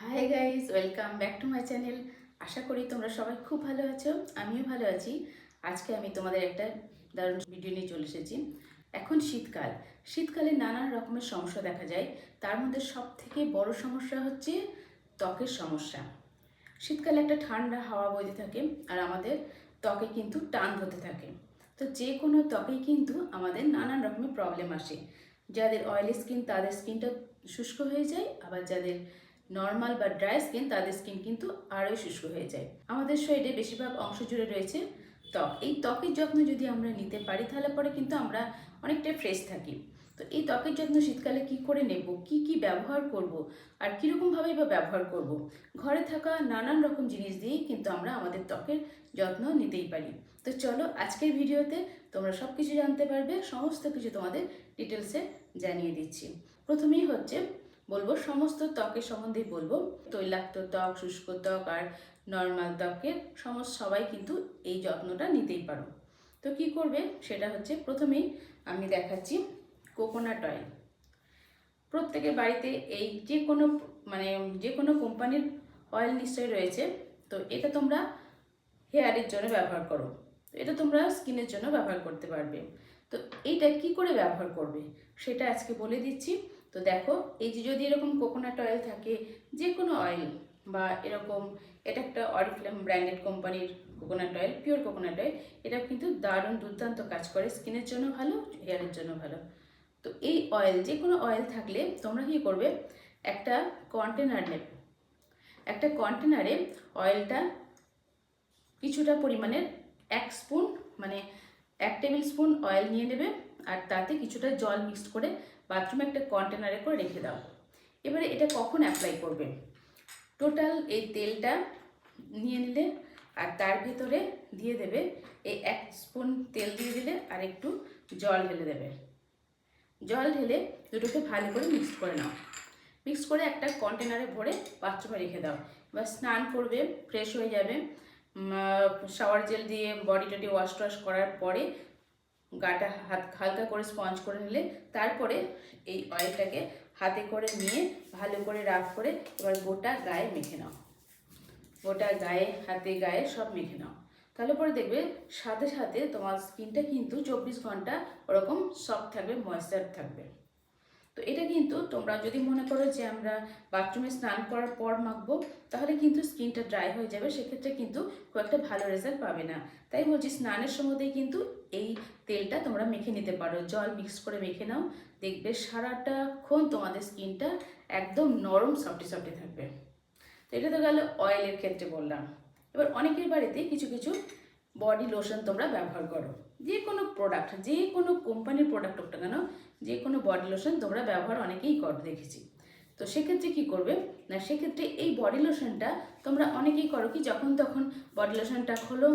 Hi guys welcome back to my channel আশা করি তোমরা সবাই খুব ভালো আছো, আমিও ভালো আছি। আজকে আমি তোমাদের একটা দারুণ ভিডিও নিয়ে চলে এসেছি। এখন শীতকাল। শীতকালে নানান রকমের সমস্যা দেখা যায়। তার মধ্যে সব থেকে বড় সমস্যা হচ্ছে ত্বকের সমস্যা। শীতকালে একটা ঠান্ডা হাওয়া বইতে থাকে আর আমাদের ত্বকে কিন্তু টান হতে থাকে। তো যে কোনো ত্বকেই কিন্তু আমাদের নানান রকমের প্রবলেম আসে। যাদের অয়েলি স্কিন তাদের স্কিনটা শুষ্ক হয়ে যায়, আবার যাদের নর্মাল বা ড্রাই স্কিন তাদের স্কিন কিন্তু আরও শুষ্ক হয়ে যায়। আমাদের শরীরে বেশিরভাগ অংশ জুড়ে রয়েছে ত্বক। এই ত্বকের যত্ন যদি আমরা নিতে পারি, তাহলে পরে কিন্তু আমরা অনেকটাই ফ্রেশ থাকি। তো এই ত্বকের যত্ন শীতকালে কি করে নেব? কি কি ব্যবহার করব? আর কীরকমভাবেই বা ব্যবহার করব? ঘরে থাকা নানান রকম জিনিস দিয়েই কিন্তু আমরা আমাদের ত্বকের যত্ন নিতেই পারি। তো চলো আজকের ভিডিওতে তোমরা সব কিছু জানতে পারবে, সমস্ত কিছু তোমাদের ডিটেলসে জানিয়ে দিচ্ছি। প্রথমেই হচ্ছে বলব, সমস্ত ত্বকের সম্বন্ধে বলব। তৈলাক্ত ত্বক, শুষ্ক ত্বক আর নর্মাল ত্বকের সমস্ত সবাই কিন্তু এই যত্নটা নিতেই পারো। তো কি করবে? সেটা হচ্ছে প্রথমেই আমি দেখাচ্ছি কোকোনাট অয়েল প্রত্যেকের বাড়িতে এই যে কোনো মানে যে কোনো কোম্পানির অয়েল নিশ্চয়ই রয়েছে। তো এটা তোমরা হেয়ারের জন্য ব্যবহার করো। এটা তোমরা স্কিনের জন্য ব্যবহার করতে পারবে। তো এইটা কি করে ব্যবহার করবে? সেটা আজকে বলে দিচ্ছি। তো দেখো, এই যে যদি এরকম কোকোনাট অয়েল থাকে যে কোনো অয়েল বা এরকম, এটা একটা অরিফ্লেম ব্র্যান্ডেড কোম্পানির coconut oil pure coconut oil এটা কিন্তু দারুণ দুর্দান্ত কাজ করে, স্কিনের জন্য ভালো, হেয়ারের জন্য ভালো। তো এই অয়েল যে কোনো অয়েল থাকলে তোমরা কি করবে? একটা কন্টেনার নেবে। একটা কন্টেনারে অয়েলটা কিছুটা পরিমাণের এক স্পুন মানে এক টেবিল স্পুন অয়েল নিয়ে নেবে, আর তাতে কিছুটা জল মিক্সড করে বাথরুমে একটা কন্টেনারে করে রেখে দাও। এবারে এটা কখন অ্যাপ্লাই করবে? টোটাল এই তেলটা নিয়ে নিলে আর তার ভেতরে দিয়ে দেবে এই এক স্পুন তেল দিয়ে দিলে আর একটু জল ঢেলে দেবে। জল ঢেলে দুটোকে ভালো করে মিক্স করে নাও। মিক্স করে একটা কন্টেনারে ভরে বাথরুমে রেখে দাও। এবার স্নান করবে ফ্রেশ হয়ে যাবে। শাওয়ার জেল দিয়ে বডি টডি ওয়াশ টয়াশ করার পরে গাটা হাত, হালকা করে স্পঞ্জ করে নিলে তারপরে এই অয়েলটাকে হাতে করে নিয়ে ভালো করে রাফ করে এবার গোটা গায়ে মেখে নাও। গোটা গায়ে, হাতে গায়ে সব মেখে নাও। তাহলে পরে দেখবে সাথে সাথে তোমার স্কিনটা কিন্তু চব্বিশ ঘণ্টা ওরকম সফট থাকবে ময়েশ্চার থাকবে। তো এটা কিন্তু তোমরা যদি মনে করো যে আমরা বাথরুমে স্নান করার পর মাখবো, তাহলে কিন্তু স্কিনটা ড্রাই হয়ে যাবে, সেক্ষেত্রে কিন্তু খুব একটা ভালো রেজাল্ট পাবে না। তাই বলছি স্নানের সময়তেই কিন্তু এই তেলটা তোমরা মেখে নিতে পারো। জল মিক্স করে মেখে নাও, দেখবে সারাটাক্ষণ তোমাদের স্কিনটা একদম নরম, সফটি সফটি থাকবে। তো এটা তো গেল অয়েলের ক্ষেত্রে বললাম। এবার অনেকের বাড়িতে কিছু কিছু বডি লোশন তোমরা ব্যবহার করো। যে কোনো প্রোডাক্ট যে কোনো কোম্পানির প্রোডাক্ট হোক না কেন যে কোনো বডি লোশন তোমরা ব্যবহার অনেকেই করো, দেখেছি। তো সেক্ষেত্রে কি করবে? না, সেক্ষেত্রে এই বডি লোশনটা তোমরা অনেকেই করো কি, যখন তখন বডি লোশনটা খোলো,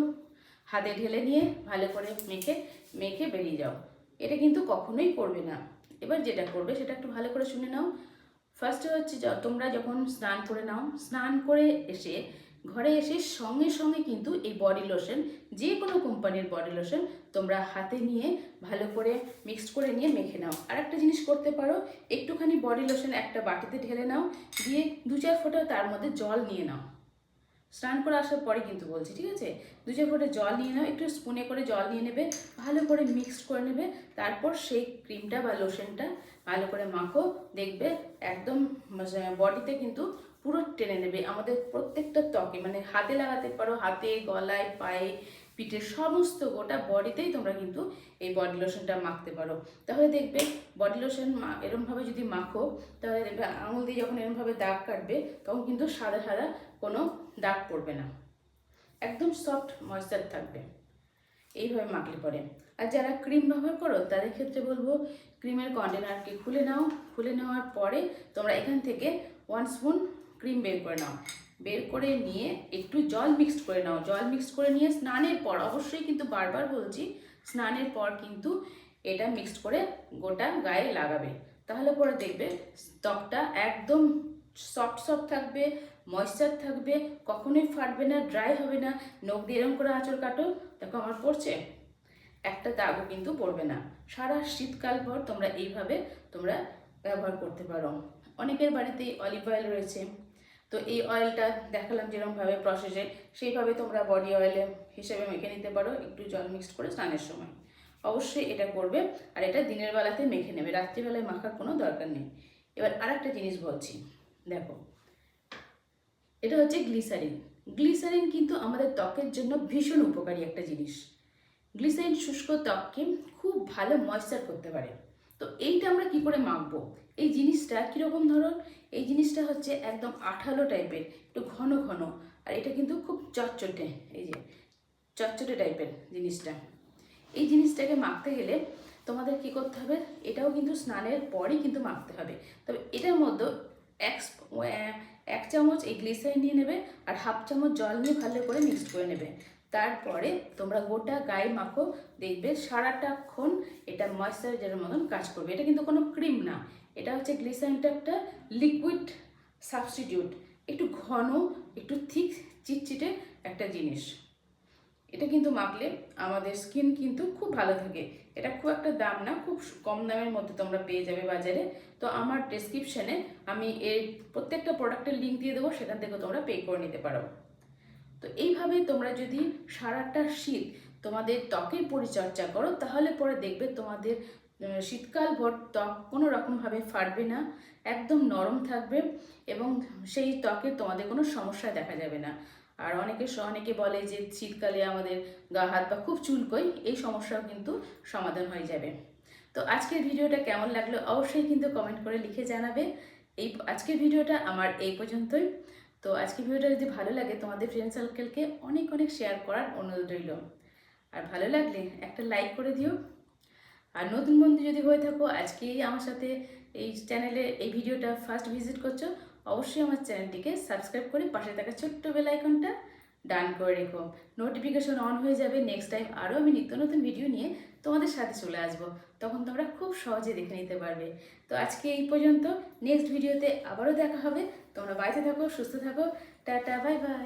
হাতে ঢেলে নিয়ে ভালো করে মেখে মেখে বেরিয়ে যাও। এটা কিন্তু কখনোই করবে না। এবার যেটা করবে, সেটা একটু ভালো করে শুনে নাও। ফার্স্টে হচ্ছে তোমরা যখন স্নান করে নাও, স্নান করে এসে ঘরে এসে সঙ্গে সঙ্গে কিন্তু এই বডি লোশন যে কোনো কোম্পানির বডি লোশন তোমরা হাতে নিয়ে ভালো করে মিক্সড করে নিয়ে মেখে নাও। আর একটা জিনিস করতে পারো, একটুখানি বডি লোশন একটা বাটিতে ঢেলে নাও, দিয়ে দু চার ফোঁটা তার মধ্যে জল নিয়ে নাও। স্নান করে আসার পরে কিন্তু বলছি, ঠিক আছে? দু চার ফোঁটা জল নিয়ে নাও, একটু স্পুনে করে জল নিয়ে নেবে, ভালো করে মিক্সড করে নেবে, তারপর সেই ক্রিমটা বা লোশনটা ভালো করে মাখো, দেখবে একদম বডিতে কিন্তু পুরো টেনে নেবে। আমাদের প্রত্যেকটা ত্বকে মানে হাতে লাগাতে পারো, হাতে, গলায়, পায়ে, পিঠে, সমস্ত গোটা বডিতেই তোমরা কিন্তু এই বডি লোশনটা মাখতে পারো। তাহলে দেখবে বডি লোশন এরমভাবে যদি মাখো, তাহলে দেখবে আঙুল দিয়ে যখন এরমভাবে দাগ কাটবে, তখন কিন্তু সাদা সাদা কোনো দাগ পড়বে না। একদম সফট ময়েশ্চার থাকবে। এইভাবে মাখলে পরে। আর যারা ক্রিম ব্যবহার করো, তাদের ক্ষেত্রে বলব ক্রিমের কন্টেনারকে খুলে নাও। খুলে নেওয়ার পরে তোমরা এখান থেকে ওয়ান স্পুন ক্রিম বের করে নাও। বের করে নিয়ে একটু জল মিক্সড করে নাও। জল মিক্সড করে নিয়ে স্নানের পর, অবশ্যই কিন্তু বারবার বলছি, স্নানের পর কিন্তু এটা মিক্সড করে গোটা গায়ে লাগাবে। তাহলে পরে দেখবে ত্বকটা একদম সফট সফট থাকবে ময়েশ্চার থাকবে, কখনোই ফাটবে না ড্রাই হবে না। নখ দিয়ে এরম করে আঁচড় কাটো, দেখো আমার পড়ছে? একটা দাগও কিন্তু পড়বে না। সারা শীতকাল ভর তোমরা এইভাবে তোমরা ব্যবহার করতে পারো। অনেকের বাড়িতেই অলিভ অয়েল রয়েছে। তো এই অয়েলটা দেখালাম যেরকমভাবে প্রসেসে সেইভাবে তোমরা বডি অয়েলে হিসেবে মেখে নিতে পারো, একটু জল মিক্সড করে স্নানের সময়। অবশ্যই এটা করবে, আর এটা দিনের বেলাতে মেখে নেবে, রাত্রিবেলায় মাখার কোনো দরকার নেই। এবার আরেকটা জিনিস বলছি, দেখো, এটা হচ্ছে গ্লিসারিন গ্লিসারিন কিন্তু আমাদের ত্বকের জন্য ভীষণ উপকারী একটা জিনিস। গ্লিসারিন শুষ্ক ত্বককে খুব ভালো ময়েশ্চার করতে পারে। তো এইটা আমরা কি করে মাখবো? এই জিনিসটা কীরকম ধরুন এই জিনিসটা হচ্ছে একদম আঠালো টাইপের, একটু ঘন ঘন। আর এটা কিন্তু খুব চটচটে, এই যে চটচটে টাইপের জিনিসটা। এই জিনিসটাকে মাখতে গেলে তোমাদের কি করতে হবে, এটাও কিন্তু স্নানের পরই কিন্তু মাখতে হবে। তবে এটার মধ্যে এক এক চামচ এই গ্লিসারিন নিয়ে নেবে আর হাফ চামচ জল নিয়ে ভালো করে মিক্স করে নেবে। তারপরে তোমরা গোটা গায়ে মাখো, দেখবে সারাটাক্ষণ এটা ময়েশ্চারাইজারের মতন কাজ করবে। এটা কিন্তু কোনো ক্রিম না এটা হচ্ছে গ্লিসারিনটা একটা লিকুইড সাবস্টিটিউট একটু ঘন, একটু থিক চিটচিটে একটা জিনিস। এটা কিন্তু মাখলে আমাদের স্কিন কিন্তু খুব ভালো থাকে। এটা খুব একটা দাম না, খুব কম দামের মধ্যে তোমরা পেয়ে যাবে বাজারে। তো আমার ডেসক্রিপশনে আমি এর প্রত্যেকটা প্রোডাক্টের লিঙ্ক দিয়ে দেবো, সেখান থেকে তোমরা পে করে নিতে পারো। তো এইভাবে তোমরা যদি সারাটা শীত তোমাদের ত্বকের পরিচর্যা করো, তাহলে পরে দেখবে তোমাদের শীতকাল ভর ত্বক কোনো রকমভাবে ফাটবে না, একদম নরম থাকবে এবং সেই ত্বকে তোমাদের কোনো সমস্যা দেখা যাবে না। আর অনেকে অনেকে বলে যে শীতকালে আমাদের গা, হাত পা খুব চুলকোয়, এই সমস্যাও কিন্তু সমাধান হয়ে যাবে। তো আজকের ভিডিওটা কেমন লাগল অবশ্যই কিন্তু কমেন্ট করে লিখে জানাবে। এই আজকের ভিডিওটা আমার এই পর্যন্তই। তো আজকের ভিডিওটা যদি ভালো লাগে তোমাদের ফ্রেন্ড সার্কেলকে অনেক অনেক শেয়ার করার অনুরোধ রইল। আর ভালো লাগলে একটা লাইক করে দিও। আর নতুন বন্ধু যদি হয়ে থাকো, আজকেই আমার সাথে এই চ্যানেলে এই ভিডিওটা ফার্স্ট ভিজিট করছ, অবশ্যই আমার চ্যানেলটিকে সাবস্ক্রাইব করে পাশে থাকা ছোট্ট বেল আইকনটা ডান করে রেখো। নোটিফিকেশন অন হয়ে যাবে নেক্সট টাইম আরও আমি নিত্য নতুন ভিডিও নিয়ে তোমাদের সাথে চলে আসব। তখন তোমরা খুব সহজে দেখে নিতে পারবে। তো আজকে এই পর্যন্ত নেক্সট ভিডিওতে আবারও দেখা হবে। তোমরা বাড়িতে থাকো, সুস্থ থাকো। Tata bye bye